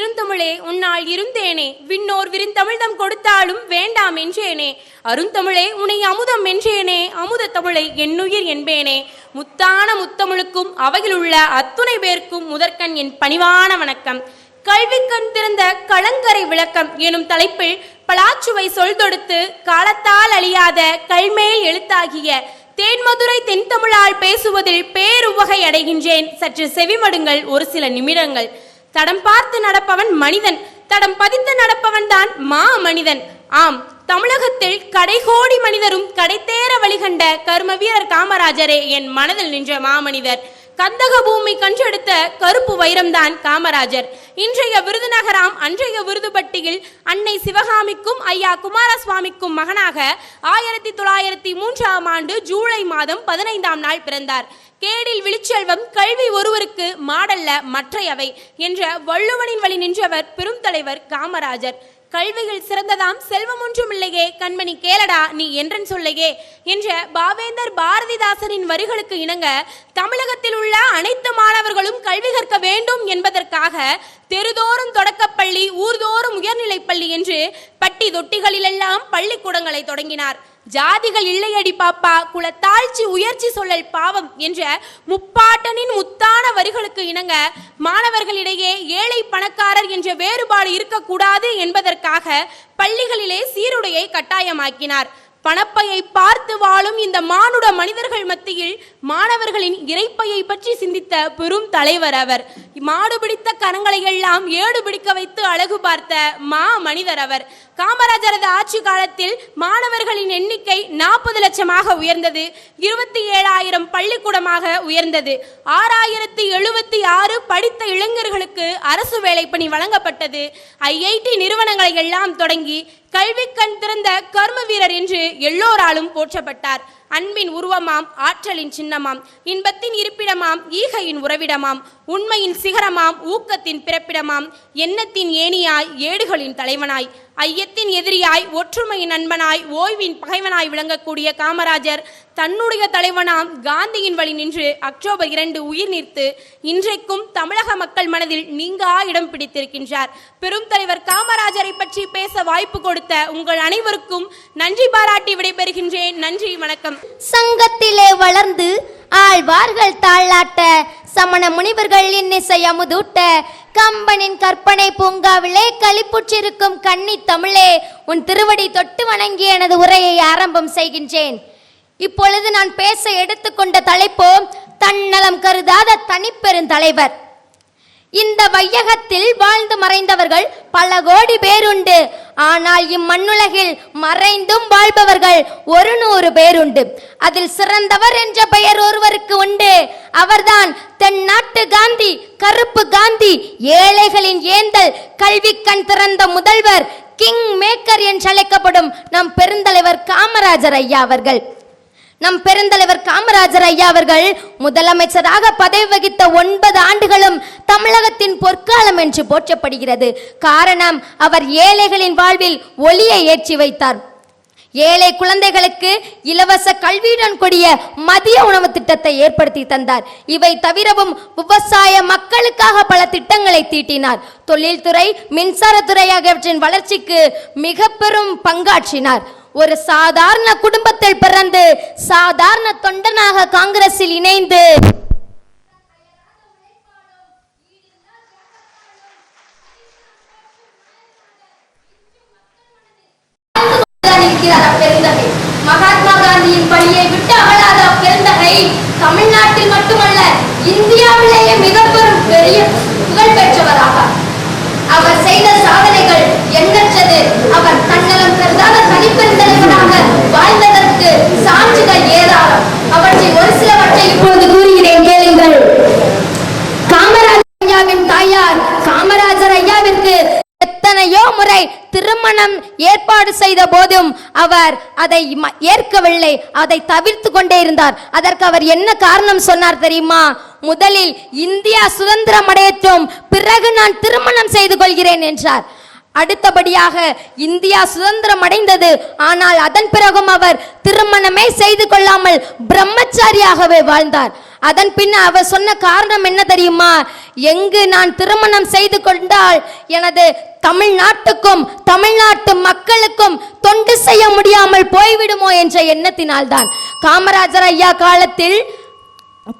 இருந்தமிழே உன்னால் இருந்தேனே. விண்ணோர் விருந்தமிழ்தம் கொடுத்தாலும் வேண்டாம் என்றேனே. அருந்தமிழே உன்னை அமுதம் என்றேனே. அமுத தமிழை என்னுயிர் என்பேனே. முத்தான முத்தமிழுக்கும் அவையிலுள்ள அத்துணை பேர்க்கும் முதற்கண் என் பணிவான வணக்கம். கல்வி கண் திறந்த கலங்கரை விளக்கம் எனும் தலைப்பில் பலாச்சுவை சொல் தொடுத்து காலத்தால் அழியாத கல்மேல் எழுத்தாகிய தேன்மதுரை தென்தமிழால் பேசுவதில் பேருவகை அடைகின்றேன். சற்று செவிமடுங்கள் ஒரு சில நிமிடங்கள். தடம் பார்த்து நடப்பவன் மனிதன் தடம் பதித்து நடப்பவன் தான் மா மனிதன் ஆம் தமிழகத்தில் கடைகோடி மனிதரும் கடைத்தேற வழிகண்ட கர்ம வீரர் காமராஜரே என் மனதில் நின்ற மாமனிதர். கந்தக பூமி கன்றெடுத்த கருப்பு வைரம்தான் காமராஜர். இன்றைய விருதுநகராம் அன்றைய விருதுபட்டியில் அன்னை சிவகாமிக்கும் ஐயா குமாரசுவாமிக்கும் மகனாக ஆயிரத்தி தொள்ளாயிரத்தி மூன்றாம் ஆண்டு ஜூலை மாதம் பதினைந்தாம் நாள் பிறந்தார். கேடில் விழிச்செல்வம் கல்வி ஒருவருக்கு மாடல்ல மற்றையவை என்ற வள்ளுவனின் வழி நின்றவர் பெரும் தலைவர் காமராஜர். கல்வியில் சிறந்ததாம் செல்வம் ஒன்றும் இல்லையே கண்மணி கேளடா நீ என்றன் சொல்லையே என்ற பாவேந்தர் பாரதிதாசனின் வரிகளுக்கு இணங்க தமிழகத்தில் உள்ள அனைத்து மாணவர்களும் கல்வி கற்க வேண்டும் என்பதற்காக தெருதோறும் தொடக்கப்பள்ளி ஊர்தோறும் உயர்நிலைப்பள்ளி என்று பட்டி தொட்டிகளிலெல்லாம் பள்ளிக்கூடங்களை தொடங்கினார். ஜாதிகள் இல்லையடி பாப்பா குலத்தாழ்ச்சி உயர்ச்சி சொல்லல் பாவம் என்ற முப்பாட்டனின் முத்தான வரிகளுக்கு இணங்க மாணவர்களிடையே ஏழை பணக்காரர் என்ற வேறுபாடு இருக்கக்கூடாது என்பதற்காக பள்ளிகளிலே சீருடையை கட்டாயமாக்கினார். பணப்பையை பார்த்து வாழும் இந்த மானுட மனிதர்கள் மத்தியில் மாணவர்களின் இறைப்பையை பற்றி சிந்தித்த பெரும் தலைவர் அவர். மாடு பிடித்த கரங்களை எல்லாம் ஏடு பிடிக்க வைத்து அழகு பார்த்த மா மனிதர் அவர். காமராஜரது ஆட்சி காலத்தில் மாணவர்களின் எண்ணிக்கை நாற்பது லட்சமாக உயர்ந்தது. இருபத்தி ஏழாயிரம் பள்ளிக்கூடமாக உயர்ந்தது. ஆறாயிரத்தி எழுபத்தி ஆறு படித்த இளைஞர்களுக்கு அரசு வேலைப்பணி வழங்கப்பட்டது. ஐஐடி நிறுவனங்களை எல்லாம் தொடங்கி கல்வி கண் திறந்த கர்ம வீரர் என்று எல்லோராலும் போற்றப்பட்டார். அன்பின் உருவமாம் ஆற்றலின் சின்னமாம் இன்பத்தின் இருப்பிடமாம் ஈகையின் உறவிடமாம் உண்மையின் சிகரமாம் ஊக்கத்தின் பிறப்பிடமாம் எண்ணத்தின் ஏணியாய் ஏடுகளின் தலைவனாய் ஐயத்தின் எதிரியாய் ஒற்றுமையின் நண்பனாய் ஓய்வின் பகைவனாய் விளங்கக்கூடிய காமராஜர் தன்னுடைய தலைவனாம் காந்தியின் வழி நின்று அக்டோபர் இரண்டு உயிர் நீர்த்து இன்றைக்கும் தமிழக மக்கள் மனதில் நீங்கா இடம் பிடித்திருக்கின்றார். பெரும் தலைவர் காமராஜரை பற்றி பேச வாய்ப்பு கொடுத்த உங்கள் அனைவருக்கும் நன்றி பாராட்டி விடைபெறுகின்றேன். நன்றி வணக்கம். சங்கத்திலே வளர்ந்து ஆழ்வார்கள் தாளாட்ட சமண முனிவர்கள் இன்னிசை அமுதூட்ட கம்பனின் கற்பனை பூங்காவிலே களிப்புற்றிருக்கும் கன்னி தமிழே உன் திருவடி தொட்டு வணங்கி எனது உரையை ஆரம்பம் செய்கின்றேன். இப்பொழுது நான் பேச எடுத்துக்கொண்ட தலைப்போ தன்னலம் கருதாத தனிப்பெருந்தலைவர் இந்த வையகத்தில் வாழ்ந்து மறைந்தவர்கள் பல கோடி பேருண்டு. ஆனால் இம்மண்ணுலகில் மறைந்தும் வாழ்பவர்கள் ஒரு நூறு பேருண்டு. அதில் சிறந்தவர் என்ற பெயர் ஒருவருக்கு உண்டு. அவர்தான் தென்னாட்டு காந்தி கருப்பு காந்தி ஏழைகளின் ஏந்தல் கல்வி கண் திறந்த முதல்வர் கிங் மேக்கர் என்று அழைக்கப்படும் நம் பெருந்தலைவர் காமராஜர் ஐயா அவர்கள். நம் பெருந்தலைவர் காமராஜர் ஐயா அவர்கள் முதலமைச்சராக பதவி வகித்த ஒன்பது ஆண்டுகளும் தமிழகத்தின் பொற்காலம் என்று போற்றப்படுகிறது. காரணம் அவர் ஏழைகளின் வாழ்வில் ஒளியை ஏற்றி வைத்தார். ஏழை குழந்தைகளுக்கு இலவச கல்வியுடன் கூடிய மதிய உணவு திட்டத்தை ஏற்படுத்தி தந்தார். இவை தவிரவும் விவசாய மக்களுக்காக பல திட்டங்களை தீட்டினார். தொழில்துறை மின்சாரத்துறை ஆகியவற்றின் வளர்ச்சிக்கு மிக பெரும் பங்காற்றினார். ஒரு சாதாரண குடும்பத்தில் பிறந்து சாதாரண தொண்டனாக காங்கிரஸில் இணைந்து மகாத்மா காந்தியின் பணியை விட்டு அகலாத அப்பெருந்தகை தமிழ்நாட்டு மட்டுமல்ல இந்தியாவிலேயே மிக பெரும் பெரிய புகழ் பெற்றவராக அவர் செய்த சாதனைகள் எண்ணற்றது அவர் தன்னலம் கருதாத தனிப்பெருந்தலைவராக வாழ்ந்ததற்கு சான்றுகள் ஏராளம் அவற்றில் ஒரு சிலவற்றை இப்பொழுது கூறுகிறேன் கேளுங்கள் காமராஜர் ஐயாவின் தாயார் காமராஜர் ஐயாவிற்கு எத்தனையோ முறை திருமணம் ஏற்பாடு செய்த போதும் அவர் அதை ஏற்கவில்லை அதை தவிர்த்து கொண்டே இருந்தார். அதற்கு அவர் என்ன காரணம் சொன்னார் தெரியுமா? முதலில் இந்தியா சுதந்திரம் அடையட்டும் பிறகு நான் திருமணம் செய்து கொள்கிறேன் என்றார். அடுத்தபடியாக இந்தியா சுதந்திரம் அடைந்தது ஆனால் அதன் பிறகும் அவர் திருமணமே செய்து கொள்ளாமல் பிரம்மச்சாரியாகவே வாழ்ந்தார். அதன் பின் அவர் சொன்ன காரணம் என்ன தெரியுமா? எங்கு நான் திருமணம் செய்து கொண்டால் எனது தமிழ்நாட்டுக்கும் தமிழ்நாட்டு மக்களுக்கும் தொண்டு செய்ய முடியாமல் போய்விடுமோ என்ற எண்ணத்தினால்தான். காமராஜர் ஐயா காலத்தில்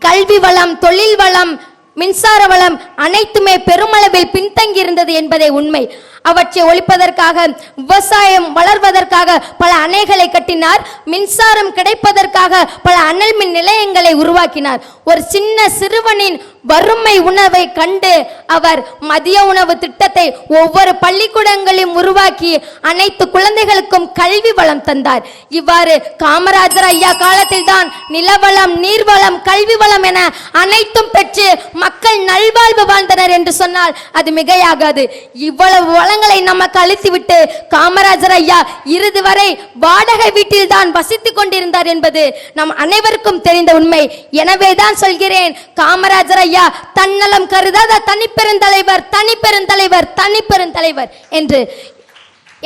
கல்வி வளம் தொழில் வளம் மின்சார வளம் அனைத்துமே பெருமளவில் பின்தங்கியிருந்தது என்பதே உண்மை. அவற்றை ஒழிப்பதற்காக விவசாயம் வளர்வதற்காக பல அணைகளை கட்டினார். மின்சாரம் கிடைப்பதற்காக பல அனல் மின் நிலையங்களை உருவாக்கினார். ஒரு சின்ன சிறுவனின் வறுமை உணவை கண்டு அவர் மதிய உணவு திட்டத்தை ஒவ்வொரு பள்ளிக்கூடங்களையும் உருவாக்கி அனைத்து குழந்தைகளுக்கும் கல்வி வளம் தந்தார். இவ்வாறு காமராஜர் ஐயா காலத்தில் தான் நிலவளம் நீர்வளம் கல்வி வளம் என அனைத்தும் பெற்று மக்கள் நல்வாழ்வு வாழ்ந்தனர் என்று சொன்னால் அது மிகையாகாது. இவ்வளவு வளங்களை நமக்கு அளித்துவிட்டு காமராஜர் ஐயா இறுதி வரை வாடகை வீட்டில் தான் வசித்துக் கொண்டிருந்தார் என்பது நம் அனைவருக்கும் தெரிந்த உண்மை. எனவே தான் சொல்கிறேன் காமராஜர் ஐயா தன்னலம் கருதாத தனிப்பெருந்தலைவர் தனிப்பெருந்தலைவர் தனிப்பெருந்தலைவர் என்று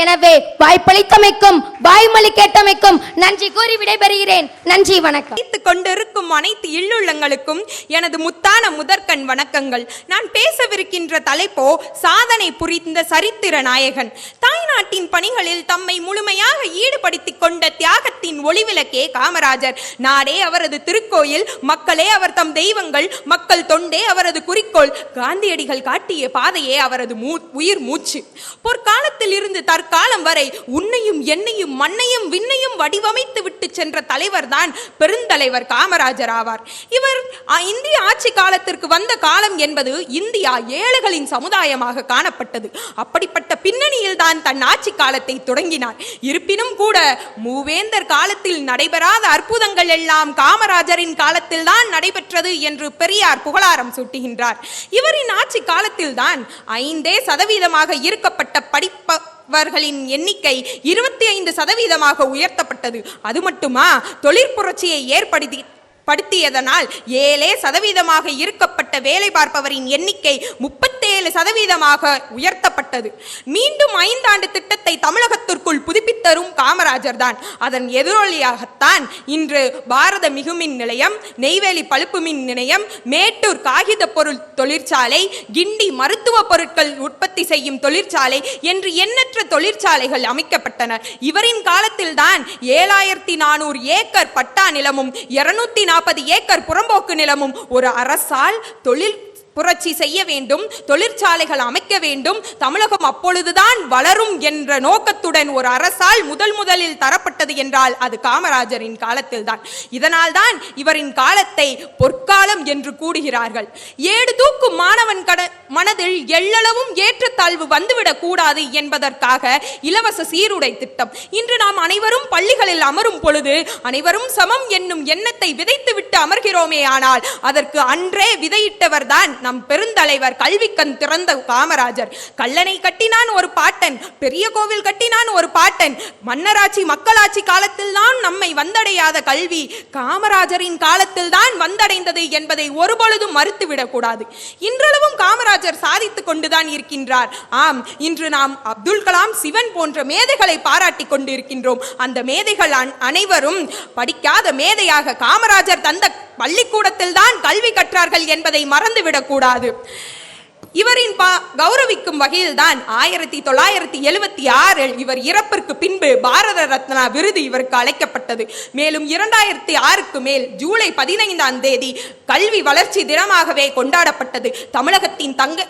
எனவே வாய்ப்பளித்தமைக்கும் வாய்மொழி கேட்டமைக்கும் நன்றி கூறி விடைபெறுகிறேன். நன்றி வணக்கம். வைத்துக் கொண்டிருக்கும் அனைத்து இல்லுள்ளங்களுக்கும் எனது முத்தான முதற்கண் வணக்கங்கள். நான் பேசவிருக்கின்ற தலைப்போ சாதனை புரிந்த சரித்திர நாயகன். தாய்நாட்டின் பணிகளில் தம்மை முழுமையாக ஈடுபடுத்திக் கொண்ட தியாகத்தின் ஒளிவிளக்கே காமராஜர். நாடே அவரது திருக்கோயில் மக்களே அவர் தம் தெய்வங்கள் மக்கள் தொண்டே அவரது குறிக்கோள். காந்தியடிகள் காட்டிய பாதையே அவரது மூ உயிர் மூச்சு. பொற்காலத்தில் இருந்து தற்காலம் வரை உன்னையும் என்னையும் மண்ணையும் விண்ணையும் வடிவமைத்து விட்டு சென்ற தலைவர் தான் பெருந்தலைவர் காமராஜர் ஆவார். இவர் இந்திய ஆட்சி காலத்திற்கு வந்த காலம் என்பது இந்தியா ஏழைகளின் சமுதாயமாக காணப்பட்டது. அப்படிப்பட்ட பின்னணியில் தான் தன் ஆட்சி காலத்தை தொடங்கினார். இருப்பினும் கூட மூவேந்தர் காலத்தில் நடைபெறாத அற்புதங்கள் எல்லாம் காமராஜரின் காலத்தில் தான் நடைபெற்றது என்று பெரியார் புகழாரம் சூட்டுகின்றார். இவரின் ஆட்சி காலத்தில் தான் ஐந்தே சதவீதமாக இருக்கப்பட்ட படிப்ப வர்களின் எண்ணிக்கை இருபத்தி ஐந்து சதவீதமாக உயர்த்தப்பட்டது. அது மட்டுமா? தொழிற்புரட்சியை ஏற்படுத்தி படுத்தியதனால் ஏழே சதவீதமாக இருக்கப்பட்ட வேலை பார்ப்பவரின் எண்ணிக்கை முப்பத்தேழு சதவீதமாக உயர்த்தப்பட்டது. மீண்டும் ஐந்தாண்டு திட்டத்தை தமிழகத்திற்குள் புதுப்பித்தரும் காமராஜர் தான். அதன் எதிரொலியாகத்தான் இன்று பாரத மிகுமின் நிலையம் நெய்வேலி பழுப்பு மின் நிலையம் மேட்டூர் காகித பொருள் தொழிற்சாலை கிண்டி மருத்துவ பொருட்கள் உற்பத்தி செய்யும் தொழிற்சாலை என்று எண்ணற்ற தொழிற்சாலைகள் அமைக்கப்பட்டன. இவரின் காலத்தில்தான் ஏழாயிரத்தி நானூறு ஏக்கர் பட்டா நிலமும் இருநூத்தி நாற்பது ஏக்கர் புறம்போக்கு நிலமும் ஒரு அரசால் தொழில் புரட்சி செய்ய வேண்டும் தொழிற்சாலைகள் அமைக்க வேண்டும் தமிழகம் அப்பொழுதுதான் வளரும் என்ற நோக்கத்துடன் ஒரு அரசால் முதல் முதலில் தரப்பட்டது என்றால் அது காமராஜரின் காலத்தில்தான். இதனால்தான் இவரின் காலத்தை பொற்காலம் என்று கூடுகிறார்கள் ஏடு தூக்கும் மாணவன் கட மனதில் எள்ளளவும் ஏற்றத்தாழ்வு வந்துவிடக் கூடாது என்பதற்காக இலவச சீருடை திட்டம். இன்று நாம் அனைவரும் பள்ளிகளில் அமரும் பொழுது அனைவரும் சமம் என்னும் எண்ணத்தை விதைத்துவிட்டு அமர்கிறோமே ஆனால் அதற்கு அன்றே விதையிட்டவர் தான் நம் பெருந்தலைவர் கல்விக்கண் திறந்த காமராஜர். கல்லணை கட்டினான் ஒரு பாட்டன் பெரிய கோவில் கட்டினான் ஒரு பாட்டன். மன்னராட்சி மக்களாட்சி காலத்தில் தான் நம்மை வந்தடையாத கல்வி காமராஜரின் காலத்தில் தான் வந்தடைந்தது என்பதை ஒருபொழுதும் மறுத்துவிடக் கூடாது இன்றளவும் காமராஜர் சாதித்து கொண்டுதான் இருக்கின்றார். ஆம் இன்று நாம் அப்துல் கலாம் சிவன் போன்ற மேதைகளை பாராட்டி கொண்டிருக்கின்றோம். அந்த மேதைகள் அனைவரும் படிக்காத மேதையாக காமராஜர் தந்த பள்ளிக்கூடத்தில் தான் கல்வி கற்றார்கள் என்பதை மறந்துவிடக் கூடாது. இவரின் பா கௌரவிக்கும் வகையில்தான் ஆயிரத்தி தொள்ளாயிரத்தி எழுவத்தி ஆறில் இவர் இறப்பிற்கு பின்பு பாரத ரத்னா விருது இவருக்கு அழைக்கப்பட்டது மேலும் இரண்டாயிரத்தி ஆறுக்கு மேல் ஜூலை பதினைந்தாம் தேதி கல்வி வளர்ச்சி தினமாகவே கொண்டாடப்பட்டது. தமிழகத்தின் தங்க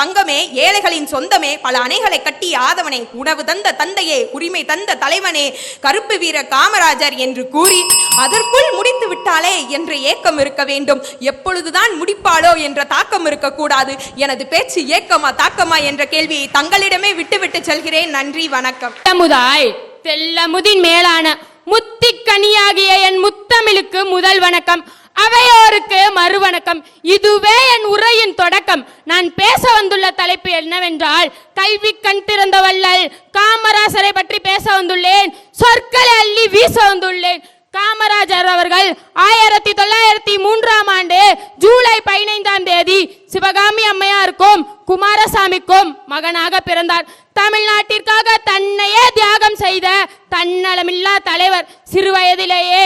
தங்கமே ஏழைகளின் சொந்தமே பல அணைகளை கட்டி ஆதவனே உணவு தந்த தந்தையே உரிமை தந்த தலைவனே கருப்பு வீர காமராஜர் என்று கூறி அதற்குள் முடித்து விட்டாலே என்ற ஏக்கம் இருக்க வேண்டும். எப்பொழுதுதான் முடிப்பாளோ என்ற தாக்கம் இருக்கக்கூடாது. எனது பேச்சு ஏக்கமா தாக்கமா என்ற கேள்வியை தங்களிடமே விட்டுவிட்டு செல்கிறேன். நன்றி வணக்கம். தமுதாய் தெல்லமுதின் மேலான முத்திக்கனியாகிய என் முத்தமிழுக்கு முதல் வணக்கம். அவையோருக்கு மறுவணக்கம். இதுவே என் உரையின் தொடக்கம். நான் பேச வந்துள்ள தலைப்பு என்னவென்றால் கல்வி கண் திறந்த வள்ளல் காமராசரை பற்றி பேச வந்துள்ளேன். சொற்களை அள்ளி வீச வந்துள்ளேன் காமராஜர் அவர்கள் ஆயிரத்தி தொள்ளாயிரத்தி மூன்றாம் ஆண்டு ஜூலை பதினைந்தாம் தேதி சிவகாமி அம்மையாருக்கும் குமாரசாமிக்கும் மகனாக பிறந்தார் தமிழ்நாட்டிற்காக தன்னையே தியாகம் செய்த தன்னலமில்லா தலைவர் சிறுவயதிலேயே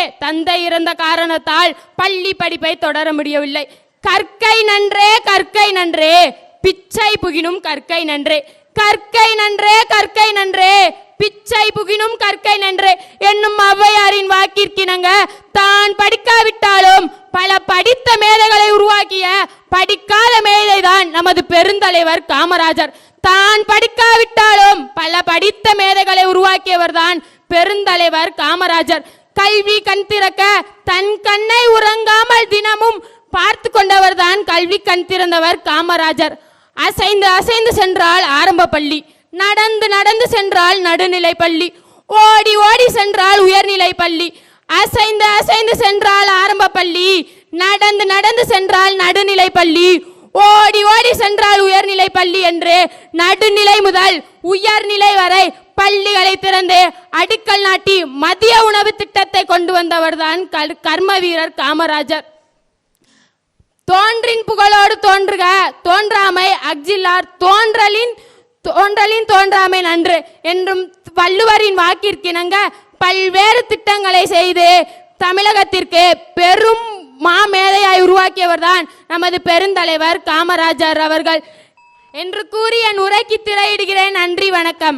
தந்தை காரணத்தால் பள்ளி படிப்பை தொடர முடியவில்லை. கற்கை நன்றே கற்கை நன்றே. பிச்சை புகினும் கற்கை நன்றே. கற்கை நன்றே கற்கை நன்றே. பிச்சை புகினும் கற்கை நன்றே. என்னும் ஔவையாரின் வாக்கிற்கிணங்க தான் படிக்காவிட்டாலும் பல படித்த மேதைகளை உருவாக்கிய படிக்காத மேதைதான் நமது பெருந்தலைவர் காமராஜர். தான் படிக்காவிட்டாலும் பல படித்த மேதைகளை உருவாக்கியவர்தான் பெருந்தலைவர் காமராஜர். கல்வி கண் திறக்க தன் கண்ணை உறங்காமல் தினமும் பார்த்து கொண்டவர் தான் கல்வி கண் திறந்தவர் காமராஜர். அசைந்து அசைந்து சென்றால் ஆரம்ப பள்ளி நடந்து நடந்து சென்றால் நடுநிலை பள்ளி ஓடி ஓடி சென்றால் உயர்நிலை பள்ளி அசைந்து அசைந்து சென்றால் ஆரம்ப பள்ளி நடந்து நடந்து சென்றால் நடுநிலை பள்ளி ஓடி ஓடி சென்றால் உயர்நிலை பள்ளி என்று நடுநிலை முதல் உயர்நிலை வரை பள்ளிகளை திறந்து அடிக்கல் நாட்டி மதிய உணவு திட்டத்தை கொண்டு வந்தவர் தான் கர்ம வீரர் காமராஜர். தோன்றின் புகழோடு தோன்றுக தோன்றாமை அக்ஜில்லார் தோன்றலின் தோன்றலின் தோன்றாமை நன்று என்றும் வள்ளுவரின் வாக்கிற்கிணங்க பல்வேறு திட்டங்களை செய்து தமிழகத்திற்கு பெரும் மாமேதையாய் உருவாக்கியவர்தான் நமது பெருந்தலைவர் காமராஜர் அவர்கள். என்று கூறி என் உரைக்கு திரையிடுகிறேன். நன்றி வணக்கம்.